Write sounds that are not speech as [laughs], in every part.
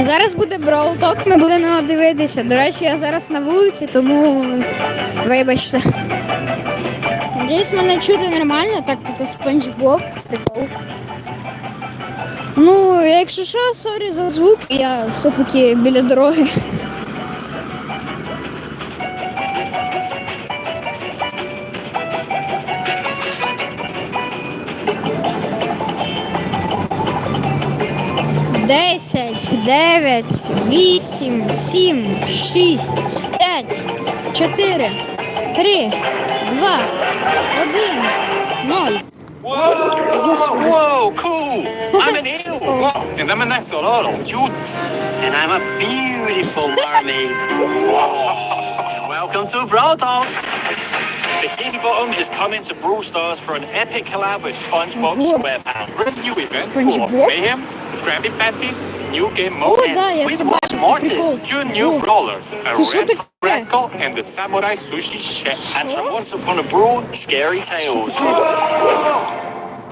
Зараз буде Brawl ми будемо його дивитися. До речі, я зараз на вулиці, тому вибачте. Надіюсь, мене чути нормально, так тут спанч Боб, прикол. Ну, якщо що, сорі за звук, я все-таки біля дороги. 10, 9, 8, 7, 6, 5, 4, 3, 2, 1, 0. Whoa! Whoa, cool! I'm an eel! [laughs] Whoa. And I'm an axolotl, cute! And I'm a beautiful mermaid! [laughs] Whoa. Welcome to Brawl Talk! Bikini Bottom is coming to Brawl Stars for an epic collab with SpongeBob SquarePants. Review event for Mayhem Krabby Patties, new game О, mode, да, and я sweet це бачив, це Mortis, прикол. two new О. brawlers, a Це що red таке? rascal and the samurai sushi chef. And from Once Upon a Brawl, Scary Tales.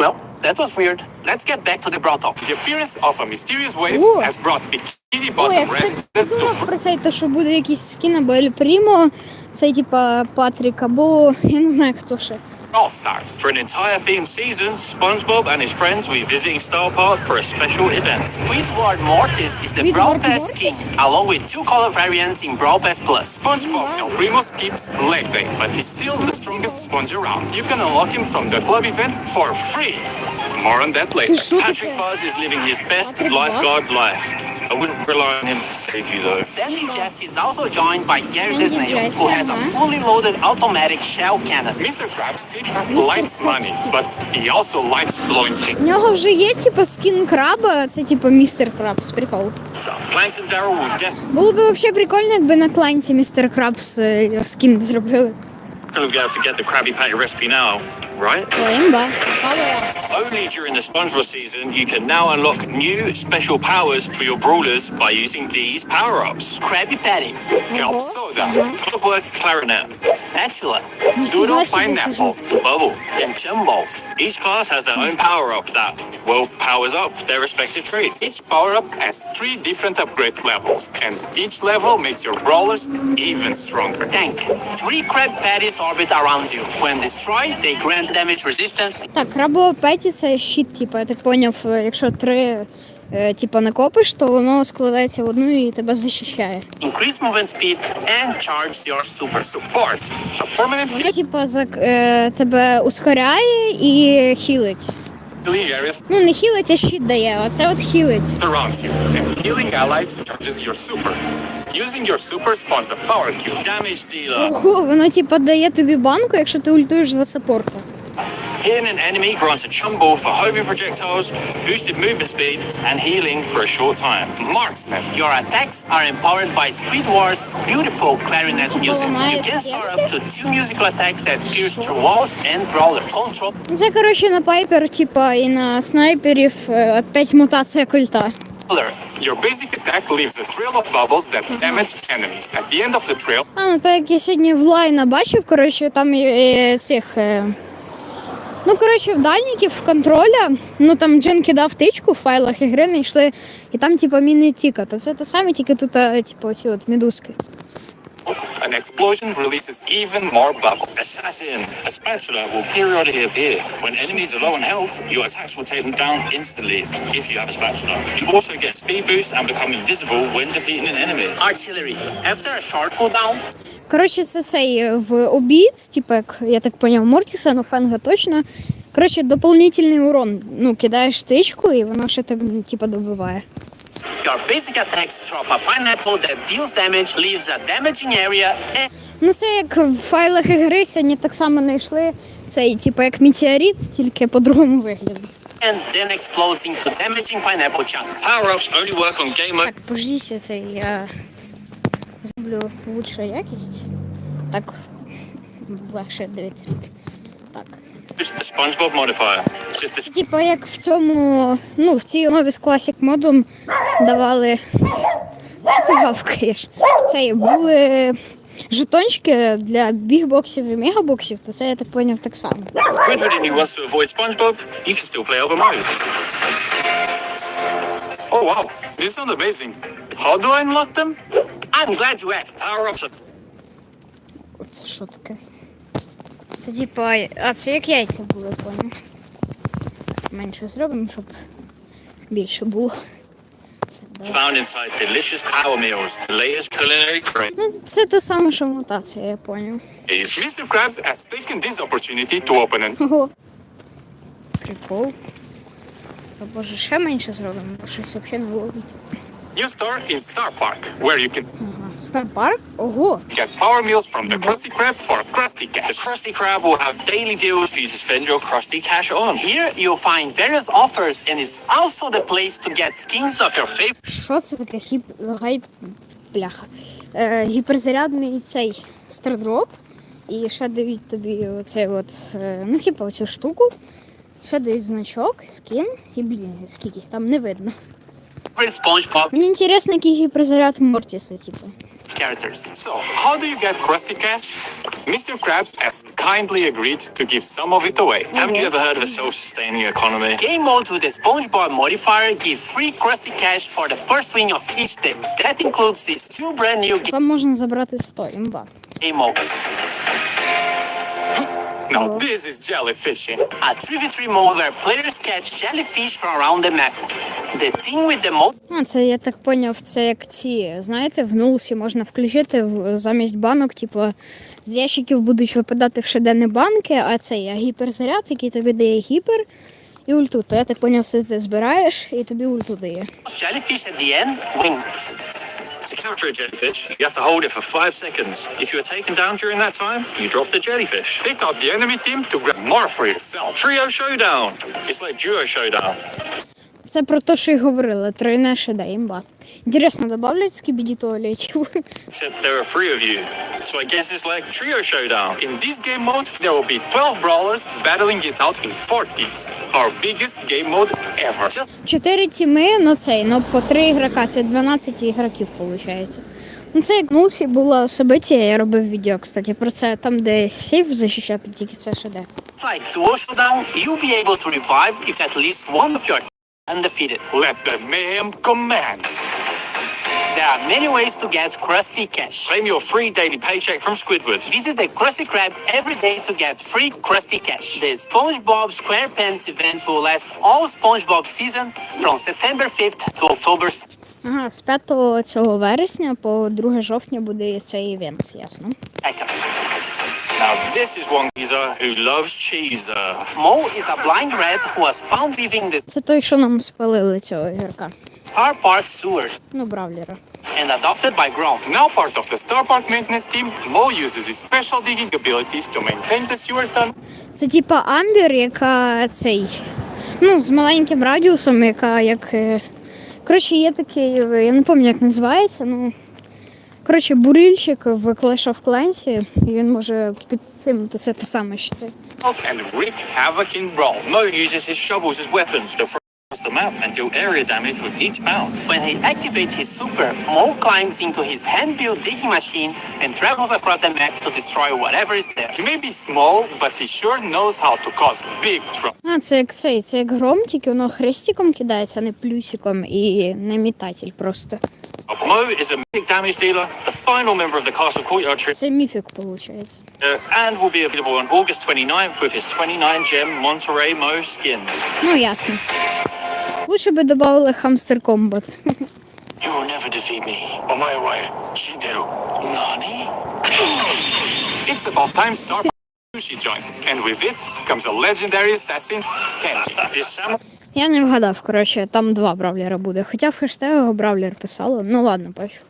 Well, that was weird. Let's get back to the Brawl Talk. The appearance of a mysterious wave О. has brought Bikini Ой, я, Bottom кстати, residents to думав про це, те, що буде якийсь скін або Ель Прімо, цей типа Патрік, або я не знаю хто ще. All Stars. For an entire themed season, SpongeBob and his friends will be visiting Star Park for a special event. Squidward Mortis is the Brawl Pass King, along with two color variants in Brawl Pass Plus. SpongeBob now primo skips leg day, but he's still the strongest sponge around. You can unlock him from the club event for free. More on that later. Patrick Buzz is living his best lifeguard life. I wouldn't rely on him to save you though. Sandy Jess is also joined by Gary Disney, who has a uh-huh. fully loaded automatic shell cannon. Mr. Crabstick likes money, but he also likes blowing things. У нього вже є типа скін краба, це типа містер Крабс, прикол. Було б взагалі прикольно, якби на кланці містер Крабс е, скін зробили. going to be able to get the Krabby Patty recipe now, right? Remember. Only during the SpongeBob season, you can now unlock new special powers for your brawlers by using these power ups Krabby Patty, Kelp Soda, Clockwork Clarinet, Spatula, Doodle Pineapple, Bubble, and Jumballs. Each class has their own power up that, well, powers up their respective trait. Each power up has three different upgrade levels, and each level makes your brawlers even stronger. Tank, three Krabby Patties orbit around you. When destroyed, they grant damage resistance так, крабова петі це щит, типа, я так поняв, е, якщо три е, типа накопиш, то воно складається в одну і тебе захищає. increase movement speed, and charge your super support. Воно, типа, зак- е, тебе ускоряє і хілить. Ну, не хілить, а щит дає, а це от хілить. surrounds you, and healing allies charges your super. Using your super spawns a power cube. Damage dealer. Ого, воно типа дає тобі банку, якщо ти ультуєш за саппорта. Hitting an enemy grants a chumble for homing projectiles, boosted movement speed, and healing for a short time. Marksman. Your attacks are empowered by Squidward's beautiful clarinet music. You can start up to two musical attacks that pierce through walls and brawlers. Control Це, коротше, на пайпер, типа, і на снайперів е, опять мутація культа. Your basic attack leaves a trail of bubbles that damage enemies. At the end of the trail, А, ну так як я сьогодні в лайна бачив, коротше, там е, цих. Е, Ну, коротше, в дальників контроля, ну там Джин кидав тичку в файлах ігри, знайшли, і там, типа, міни тіка. То це те саме, тільки тут, е, типу, оці от медузки. an explosion releases even more bubbles. Assassin. A spatula will periodically appear. When enemies are low on health, your attacks will take them down instantly if you have a spatula. You also get speed boost and become invisible when defeating an enemy. Artillery. After a short cooldown, Коротше, це цей е, в обід, типу, як я так поняв, Мортіса, ну Фенга точно. Коротше, дополнительний урон. Ну, кидаєш тичку, і воно ще тебе, ну, типу, добиває. your basic attacks drop a pineapple that deals damage, leaves a damaging area, and Ну, це як в файлах ігри сьогодні так само знайшли цей, типу, як метеорит, тільки по-другому вигляді. then explodes into damaging pineapple chunks. Power-ups only work on game mode. Так, пождіть, це я зроблю лучша якість. Так, легше дивитися. Так. SpongeBob modifier. Типа як в цьому, ну, в цій нові з Classic модом давали. Гавкаєш? Це і були жетончики для бігбоксів і мегабоксів, то це я так поняв так само. Oh wow, this sounds amazing. How do I unlock them? I'm glad you asked. Power ups are Це що таке? Це типа. А це як яйця були, поняв. Менше зробимо, щоб більше було. found inside delicious power meals. The latest culinary craze. Ну, це те саме, що мутація, я поняв. Mr. Krabs has taken this opportunity to open an Ого. Прикол. Та боже, ще менше зробимо, бо щось взагалі не ловить. new store in Star Park, where you can Стар парк? Ого. get power meals from the Krusty Krab for Krusty Cash. The Krusty Krab will have daily deals for you to spend your crusty cash on. Here you'll find various offers and it's also the place to get skins of your favorite Що це таке хіп... гай... Бляха. Е, гіперзарядний цей стардроп. І ще дають тобі оцей от, е, ну, типу, оцю штуку. Ще дають значок, скін і блін, скількись там не видно. Мені цікаво, який гіперзаряд Мортіса, типу. characters. So, how do you get Krusty Cash? Mr. Krabs has kindly agreed to give some of it away. Haven't you ever heard of a self-sustaining economy? Game modes with the SpongeBob modifier give free Krusty Cash for the first win of each day. That includes these two brand new Там можна забрати 100 імба. game modes. Now, this is jellyfishing. A 3v3 mode players catch jellyfish from around the map. The thing with the most А, це я так поняв, це як ці, знаєте, в нулсі можна включити в- замість банок, типу, з ящиків будуть випадати в щоденні банки, а це є гіперзаряд, який тобі дає гіпер і ульту. То я так поняв, все ти збираєш і тобі ульту дає. jellyfish at the end wins. Capture a jellyfish, you have to hold it for five seconds. If you are taken down during that time, you drop the jellyfish. Take out the enemy team to grab more for yourself. Trio Showdown. It's like Duo Showdown. Це про те, що й говорили, тройне шеда, імба. Інтересно, добавлять скібіді туалетів? Except there are three of you. So I guess it's like Trio Showdown. In this game mode, there will be 12 brawlers battling it out in 4 teams. Our biggest game mode ever. Just Чотири тіми, ну цей, ну по три ігрока, це 12 ігроків виходить. Ну це як в нулсі було собиття, я робив відео, кстати, про це, там, де сейф захищати, тільки це шеде. like Duo Showdown, you'll be able to revive if at least one of your undefeated. Let the mayhem commence. There are many ways to get Krusty Cash. Claim your free daily paycheck from Squidward. Visit the Krusty Krab every day to get free Krusty Cash. The SpongeBob SquarePants event will last all SpongeBob season from September 5th to October 2nd. Ага, з 5 цього вересня по 2 жовтня буде цей івент, ясно. Now this is one geezer who loves cheese. Mo is a blind rat who was found leaving the Це той, що нам спалили цього ігрока. Star Park sewers Ну, бравлера. and adopted by Grom. Now part of the Star Park maintenance team, Mo uses his special digging abilities to maintain the sewer tunnel Це типа Амбер, яка цей. Ну, з маленьким радіусом, яка як. е, Коротше, є такий, е, я не пам'ятаю, як називається, ну. Коротше, бурильщик в of Clans, і він може під цим то це те саме ще. The map and deal area damage with each bounce. When he activates his super, Mo climbs into his hand-built digging machine and travels across the map to destroy whatever is there. He may be small, but he sure knows how to cause big trouble. А, це як цей, це як гром, тільки воно хрестиком кидається, а не плюсиком і не мітатель просто. Mo is a big damage dealer, the final member of the Castle Courtyard trio, Це міфік, виходить. and will be available on August 29th with his 29 gem Monterey Mo skin. Ну, ясно. Лучше би додали хамстер комбат. You will never defeat me. Omae wa Shideru. Nani? It's about time Star Sushi joined, and with it comes a legendary assassin, Kenji. This samurai Я не вгадав, коротше, там два бравлера буде. Хоча в хештегах бравлер писало. Ну ладно, пофіг.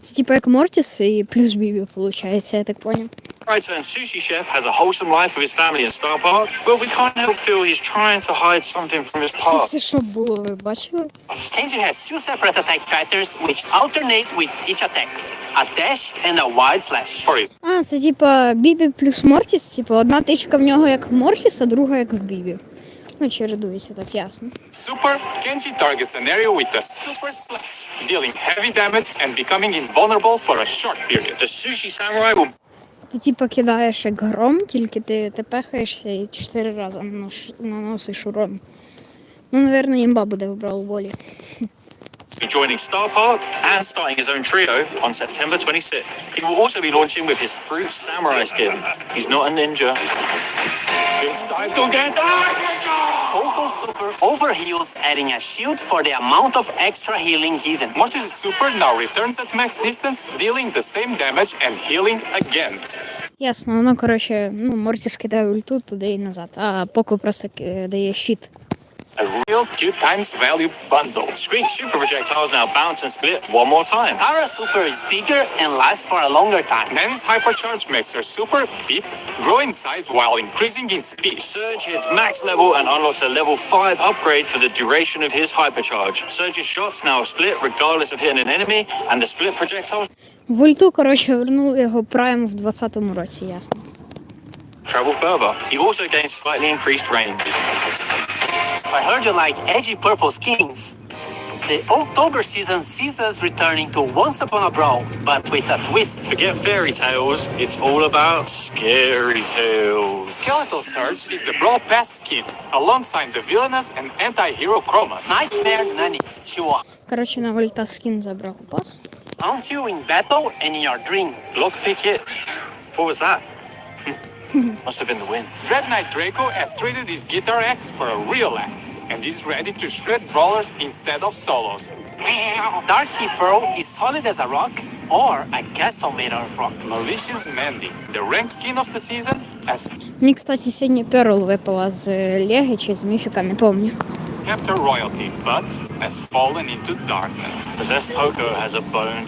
Це типу як Мортіс і плюс Бібі, виходить, я так поняв. turned sushi chef has a wholesome life with his family in Star Park, but we can't help feel he's trying to hide something from his past. Це що було, ви бачили? Kenji has two separate attack patterns which alternate with each attack. A dash and a wide slash. For it, А, це типа Бібі плюс Мортіс, типу одна тичка в нього як в Мортіс, а друга як в Бібі. Ну, чередується, так ясно. Super, Kenji targets an area with a super slash, dealing heavy damage and becoming invulnerable for a short period. The sushi samurai will Ти типа кидаєш як гром, тільки ти, ти пехаєшся і чотири рази наносиш урон. Ну, напевно, імба буде в Бравл Болі. joining Star Park and starting his own trio on September 26th. He will also be launching with his Fruit Samurai skin. He's not a ninja. It's time to get Coco Super overheals, adding a shield for the amount of extra healing given. Mortis Super now returns at max distance, dealing the same damage and healing again. Ясно, воно, коротше, ну, Мортіс кидає ульту туди і назад, а Поко просто е, дає щит. A real Q times value bundle. Screech super projectiles now bounce and split one more time. Tara Super is bigger and lasts for a longer time. Nanny's hypercharge makes her super beep grow in size while increasing in speed. Surge hits max level and unlocks a level 5 upgrade for the duration of his hypercharge. Surge's shots now split regardless of hitting an enemy, and the split projectiles В ульту, коротше, вернув його прайм в 20-му році, ясно. travel further. He also gains slightly increased range. I heard you like edgy purple skins. The October season sees us returning to Once Upon a Brawl, but with a twist. Forget fairy tales, it's all about scary tales. Skeletal Surge is the Brawl Pass skin, alongside the villainous and anti-hero Chroma. Nightmare Nanny. She will Коротше, на ульта скін забрав пас. haunt you in battle and in your dreams. Lockpick hit. What was that? [laughs] Must have been the wind. Dread Knight Draco has traded his guitar axe for a real axe, and is ready to shred brawlers instead of solos. Dark Key Pearl is solid as a rock or a castle made out of rock. Malicious Mandy, the ranked skin of the season, has Мені, кстати, сьогодні Перл випала з е, Леги чи з Міфіка, не пам'ятаю. kept her royalty, but has fallen into darkness. Possessed Poco has a bone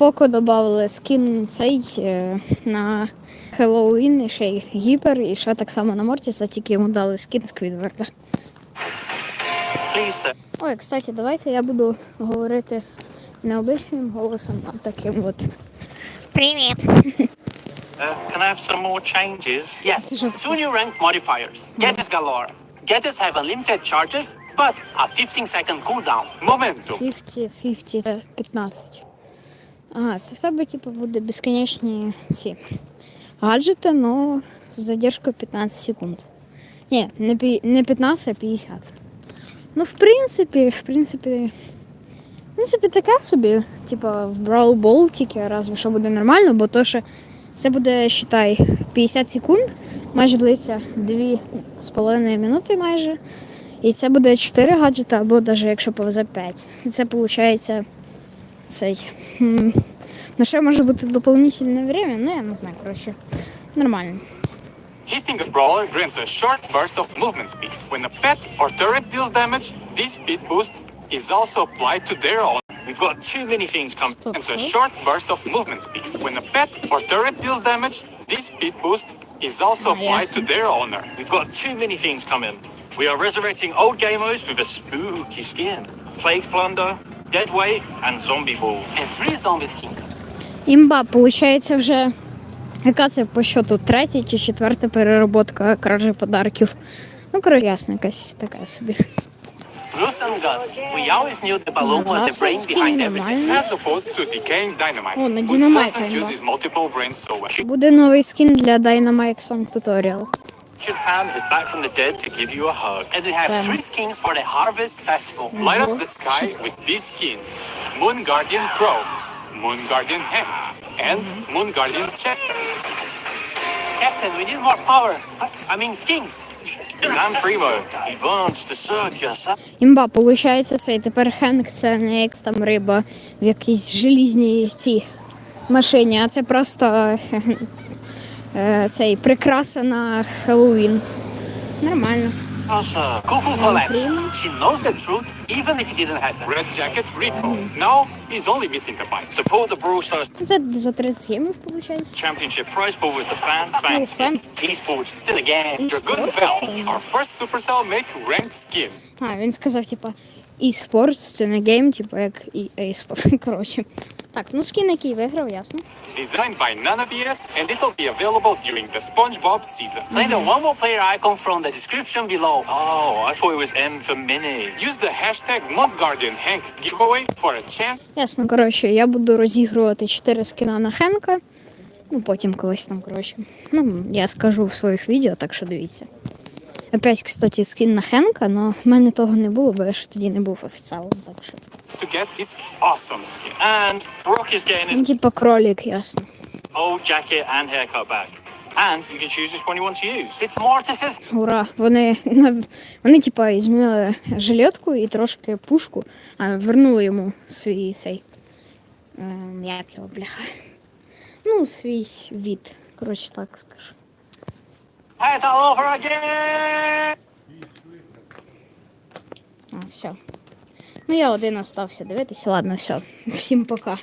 Поко додали скін цей е, на Хеллоуін, і ще й гіпер, і ще так само на Мортіса, тільки йому дали скін Сквідварда. Please. Ой, кстати, давайте я буду говорити не обичним голосом, а таким от. Привіт! Uh, can I have some more changes? Yes, two new rank modifiers. Gadgets galore. Gadgets have unlimited charges, but a 15 second cooldown. Momentum. 50, 50, 15. Ага, це в тебе, типу, буде безконечні ці гаджети, але з задержкою 15 секунд. Ні, не, пі- не 15, а 50. Ну, в принципі, в принципі. В принципі, таке собі, типа в Brawl Ball тільки разве що буде нормально, бо то, що це буде, считай, 50 секунд, майже длиться 2,5 минути майже. І це буде 4 гаджети, або навіть якщо повезе 5. І це виходить цей. Ну, ще може бути доповнительне время, ну я не знаю, коротше. Нормально. Hitting a brawler grants a short burst of movement speed. When a pet or turret deals damage, this speed boost is also applied to their own. We've got too many things coming. Grants a short burst of movement speed. When a pet or turret deals damage, this speed boost is also Ah, applied to their owner. We've got too many things coming. We are resurrecting old game modes with a spooky skin. Plague Plunder, Dead Weight, and Zombie Ball. And three zombie skins. Імба, виходить, вже яка це по счету третя чи четверта перероботка кражі подарків. Ну, коротше, ясно, якась така собі. Bruce and Gus. We always knew the balloon was the brain behind everything. As opposed to decaying dynamite, Oh, на which Dynamite, doesn't I use multiple brains so well. Буде новий скін для Dynamite Song Tutorial. Richard Ham is back from the dead to give you a hug. And we have three skins for the Harvest Festival. Light up the sky with these skins Moon Guardian Crow, Moon Guardian Hank, and Moon Guardian Chester. Captain, we need more power. I, I mean skins. Nan Primo, he wants to serve your son. Імба, виходить, цей тепер Хенк це не як там риба в якійсь желізній цій машині, а це просто е, цей прикраса на Хеллоуін. Нормально. Awesome. Cuckoo collapsed. She knows the truth, even if it didn't happen. Red Jacket Rico. Now he's only missing the bite. Support the Brawl Stars Це за 30 гемів, виходить. Championship prize pool with the Fan Fang fan. skin. Esports. It's in the game. Dragoon Bell, our first Supercell make ranked skin. А, він сказав, типа, e-sports, це не гейм, типу, як і e-sport. [laughs] Коротше. Так, ну скін, який виграв, ясно. Designed by Nana BS, and it'll be available during the SpongeBob season. Play the one more player icon from the description below. Oh, I thought it was M for Mini. Use the hashtag ModGuardianHank giveaway for a chance Ясно, коротше, я буду розігрувати 4 скіна на Хенка. Ну, потім колись там, коротше. Ну, я скажу в своїх відео, так що дивіться. Опять, кстати, скін на Хенка, але в мене того не було, бо я ж тоді не був офіціалом. Так що. awesome skin. And Brock is getting Ну, his типа кролик, ясно. Ура! Вони, вони типа, змінили жилетку і трошки пушку, а вернули йому свій цей. Ем, як його, бляха. Ну, свій від. Коротше, так скажу. All over again. А, все. Ну, я один остався дивитися. Ладно, все. [laughs] Всім пока.